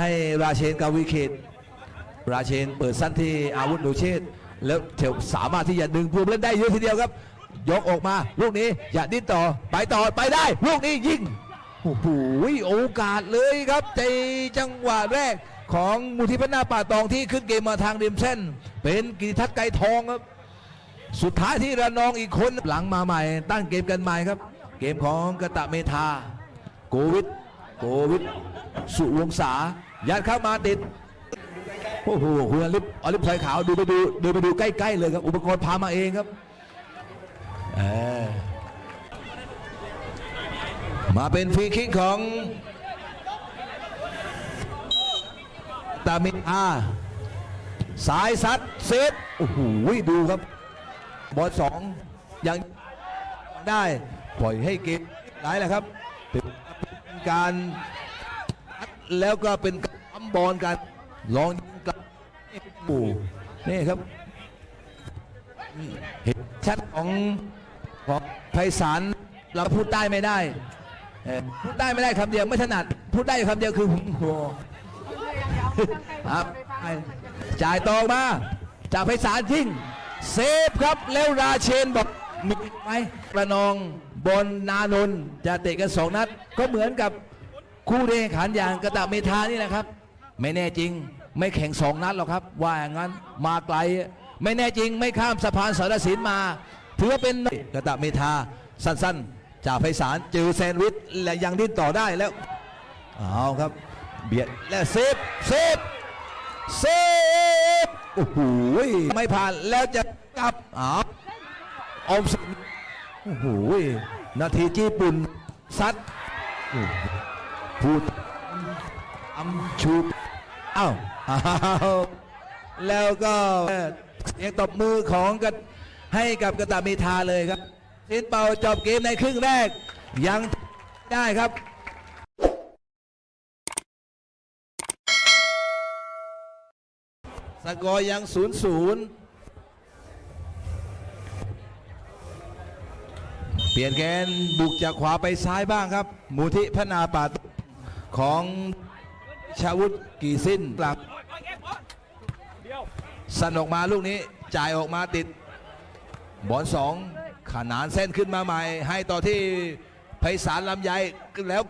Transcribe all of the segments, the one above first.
ให้ราเชนกาวิเขตราเชนเปิดสั้นที่อาวุธหนูเชษแล้วเถวสามารถที่จะดึงภูมิเล่นได้เยอะทีเดียวครับ ยกออกมาลูกนี้อย่าดิ้นต่อไปต่อไปได้ ลูกนี้ยิงโอ้โหโอกาสเลยครับในจังหวะแรกของมูทิพนาป่าตองที่ขึ้นเกมมาทางริมเส้น เป็นกิติทัศน์ไกรทองครับ สุดท้ายที่ระนองอีกคนหลังมาใหม่ ตั้งเกมกันใหม่ครับ เกมของกะตะเมธาโกวิท โกวิทสุวงศายัดเข้ามาติดโอ้โหคุณอลิฟอลิฟพลอยขาวดูไปดูดูไปดูใกล้ๆเลยครับ อุปกรณ์พามาเองครับเออมาเป็นฟรีคิกของตามินอาสายซัดเซตโอ้โหดูครับ บอลสองยังได้ ปล่อยให้เกมไหลแหละครับ การแล้วก็เป็นการทำบอลกันลองยิงกลับโอ้นี่ครับ เห็นชัดของของไพศาลเราพูดใต้ไม่ได้พูดใต้ไม่ได้คำเดียวไม่ถนัด พูดได้คำเดียวคือโอ้โหครับจ่ายตรงมาจากไพศาลยิงเซฟครับแล้วราเชนบอกมีไหมประนอง บนนานนจะเตะกันสองนัด ก็เหมือนกับคู่เรงขันอย่างกระตะเมธานี่แหละครับ ไม่แน่จริงไม่แข่งสองนัดหรอกครับ ว่าอย่างนั้นมาไกล ไม่แน่จริงไม่ข้ามสะพานสารสินมาถือว่าเป็นกระตะเมธาสั้นๆ จากไพศาลเจอแซนด์วิชและยังดิ้นต่อได้แล้วเอาครับ เบียดและเซฟเซฟเซฟโอ้โหไม่ผ่านแล้วจะกลับอ้าวออมสิน โอ้โหนาทีญี่ปุ่นซัดพูดอัมชูอ้าวแล้วก็เสีงตบมือของกันให้กับกระตามีทาเลยครับสินเป่าจบเกมในครึ่งแรก ยังได้ครับสกอร์ยังย์ ปลี่ยนแกนบุกจากขวาไปซ้ายบ้างครับ มูทิพนาปาตของชาวุธกีสิ้นหลักสั่นออกมาลูกนี้จ่ายออกมาติด บอลสองขนานเส้นขึ้นมาใหม่ ให้ต่อที่ไพศาลลำไยแล้ว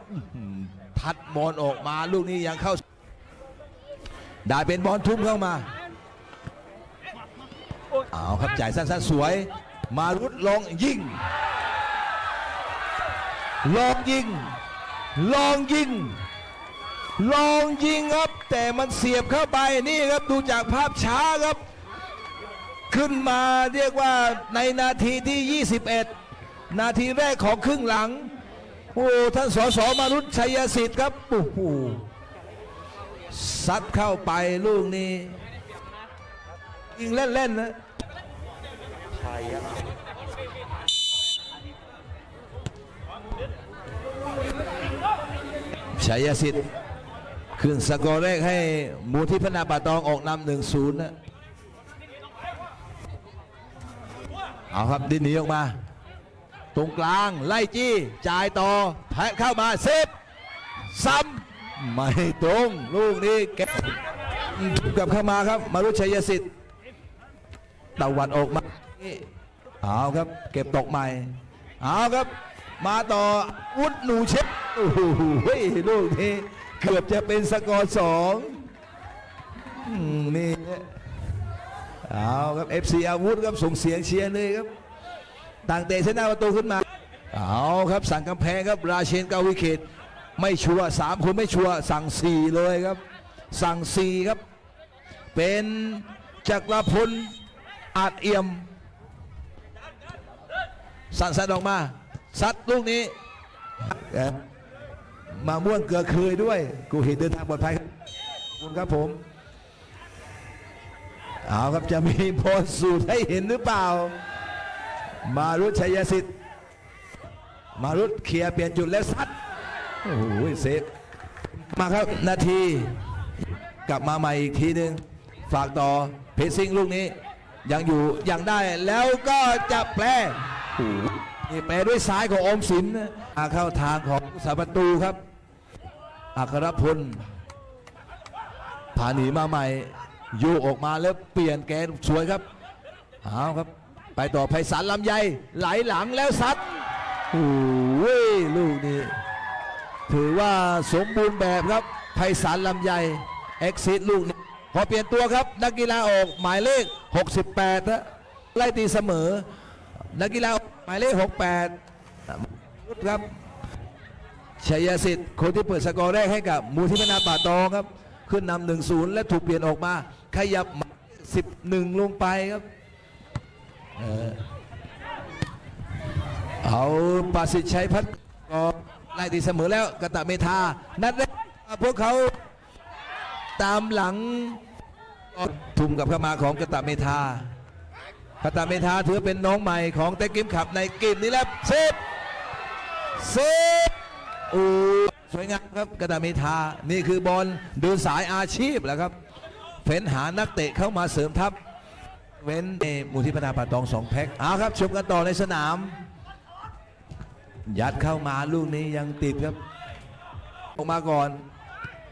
ทัดบอลออกมาลูกนี้ยังเข้า ได้เป็นบอลทุ่มเข้ามาเอาครับจ่ายสั้นๆสวย มารุดลองยิง ลองยิง ลองยิง ลองยิงครับ แต่มันเสียบเข้าไปนี่ครับดูจากภาพช้าครับ ขึ้นมาเรียกว่าในนาทีที่ 21 นาทีแรกของครึ่งหลัง โอ้ท่านสสมารุตชัยสิทธิ์ครับโอ้โหซัดเข้าไปลูกนี้ยิงเล่นๆนะ ชัยสิทธิ์ขึ้นสกอร์แรกให้มูทิพนาป่าตองออกนำหนึ่งศูนย์นะเอาครับดินหนีออกมา ตรงกลางไล่จี้จ่ายต่อแพะเข้ามาเซฟซ้ำไม่ตรงลูกนี้แกกลับเข้ามาครับ มารุชัยสิทธิ์ตะวันออกมาเอาครับ เก็บตกใหม่เอาครับ มาต่ออุดหนูเช็คโอ้โหลูกนี้เกือบจะเป็นสกอร์สองนี่เอาครับ FC อาวุธครับส่งเสียงเชียร์เลยครับ ต่างเตะเส้นหน้าประตูขึ้นมาเอาครับสั่งกำแพงครับราเชนเกาวิเขตไม่ชัวร์สามคนไม่ชัวร์สั่งสี่เลยครับ สั่งสี่ครับ เป็นจักรพลอาจเอี่ยม สั่นสัดออกมา ซัดลูกนี้มาม่วงเกลือเคยด้วย กูเห็นเดินทางปลอดภัยครับคุณครับผม เอาครับจะมีพสต์สูตรให้เห็นหรือเปล่า มารุตชัยสิทธิ์ มารุตเคลียร์เปลี่ยนจุดแล้วซัดโอ้โหเซฟมาครับนาที กลับมาใหม่อีกทีหนึ่งฝากต่อเพซซิ่งลูกนี้ ยังอยู่ยังได้แล้วก็จะแปล นี่แปลด้วยซ้ายของอมสินนะมาเข้าทางของสาประตูครับ อัครพลผ่านหนีมาใหม่โยกออกมาแล้วเปลี่ยนแกนสวยครับเอาครับ ไปต่อไพศาลลำไยไหลหลังแล้วซัดโอ้ยลูกนี้ ถือว่าสมบูรณ์แบบครับไพศาลลำไยเอ็กซิสลูกนี้พอเปลี่ยนตัวครับ นักกีฬาออกหมายเลข 68นะไล่ตีเสมอ นักกีฬาออก หมายเลข68ครับชัยสิทธิ์คนที่เปิดสกอร์แรกให้กับมูที่พนาป่าตองครับ ขึ้นนำหนึ่งศูนย์และถูกเปลี่ยนออกมา ขยับหมายเลข11ลงไปครับเอาปาสิทธิ์ชัยพัฒน์ก็ไล่ตีเสมอแล้วกตะเมธานัดแรกพวกเขาตามหลังทุ่มกับเข้ามาของกตะเมธา กตะเมธาถือเป็นน้องใหม่ของเต็กกิมขับในเกมนี้แล้วเซฟเซฟโอ้สวยงามครับกตะเมธานี่คือบอลดินสายอาชีพแหล้วครับเฟ้นหานักเตะเข้ามาเสริมทัพเว้นในมูลที่พนาปาตองสองแพ็คเอาครับชมกันต่อในสนาม ยัดเข้ามาลูกนี้ยังติดครับ ออกมาก่อน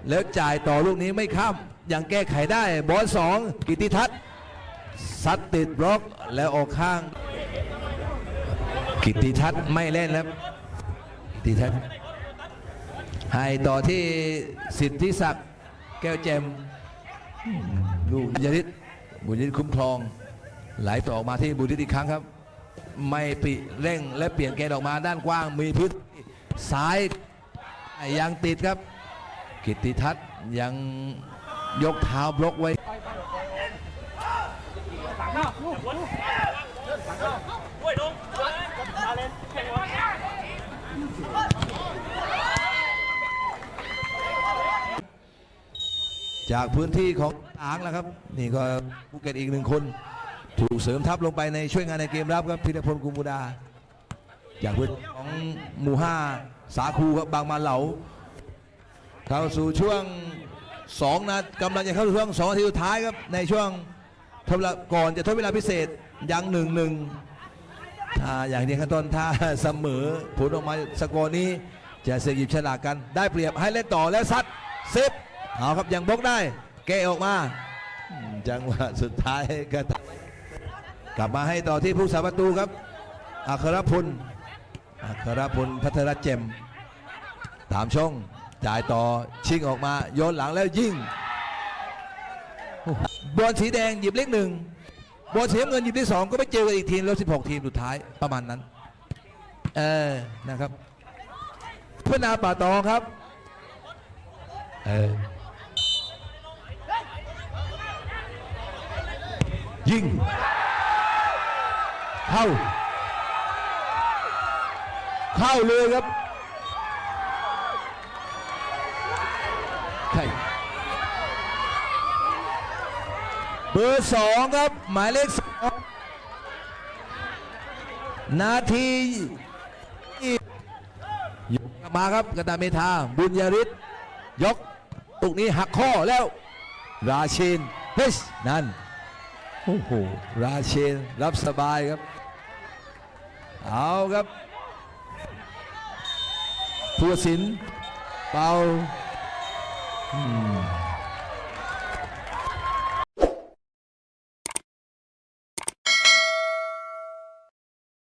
แล้วจ่ายต่อลูกนี้ไม่ข้ามยังแก้ไขได้บอลสองกิติทัศน์ ซัดติดบล็อกแล้วออกข้าง กิติทัศน์ไม่เล่นแล้วกิติทัศน์ให้ต่อที่สิทธิศักดิ์แก้วแจมลูกบุญยริศบุญยริศคุ้มครอง ไหลต่อออกมาที่บุญยริศอีกครั้งครับ ไม่ปิเร่งและเปลี่ยนเกณฑ์ออกมาด้านกว้างมีพื้นที่ซ้ายยังติดครับ กิตติทัศน์ยังยกเท้าบล็อกไว้ จากพื้นที่ของอ่างแล้วครับ นี่ก็ภูเก็ตอีกหนึ่งคน ถูกเสริมทัพลงไปในช่วยงานในเกมรับครับพิรพลกุมบุดา จากพื้นของหมู่ห้าสาคูครับบางมาเหลา เข้าสู่ช่วง2นะกำลังจะเข้าสู่ช่วง2นาทีสุดท้ายครับในช่วงทดเวลาก่อนจะทดเวลาพิเศษ ยังหนึ่งหนึ่งถ้าอย่างนี้ขั้นต้นถ้าเสมอผลออกมาสกอร์นี้จะเสียหยิบฉลากกัน ได้เปรียบให้เล่นต่อแล้วซัดเซฟเอาครับยังบล็อกได้แกะออกมา จังหวะสุดท้ายก็กลับมาให้ต่อที่ผู้สาประตูครับอัครพลอัครพลพัทรเจมตามช่องจ่ายต่อชิงออกมาโยนหลังแล้วยิงบอลสีแดงหยิบเลขหนึ่ง บอลสีน้ำเงินหยิบเลขสองก็ไปเจอกันอีกทีมแล้ว16 ทีมสุดท้ายประมาณนั้น เออนะครับพื่นาป่าตองครับ เออยิงเข้า เข้าเลยครับ ใครเบ อร์สองครับ หมายเลขสองนาทียกกลับมาครับกตาเมธาบุญยริศยกตุกนี้หักข้อแล้ว ราเชนเฮ้ยนั่นโอ้โหราเชนรับสบายครับ เอาครับผู้ตัดสินเป่า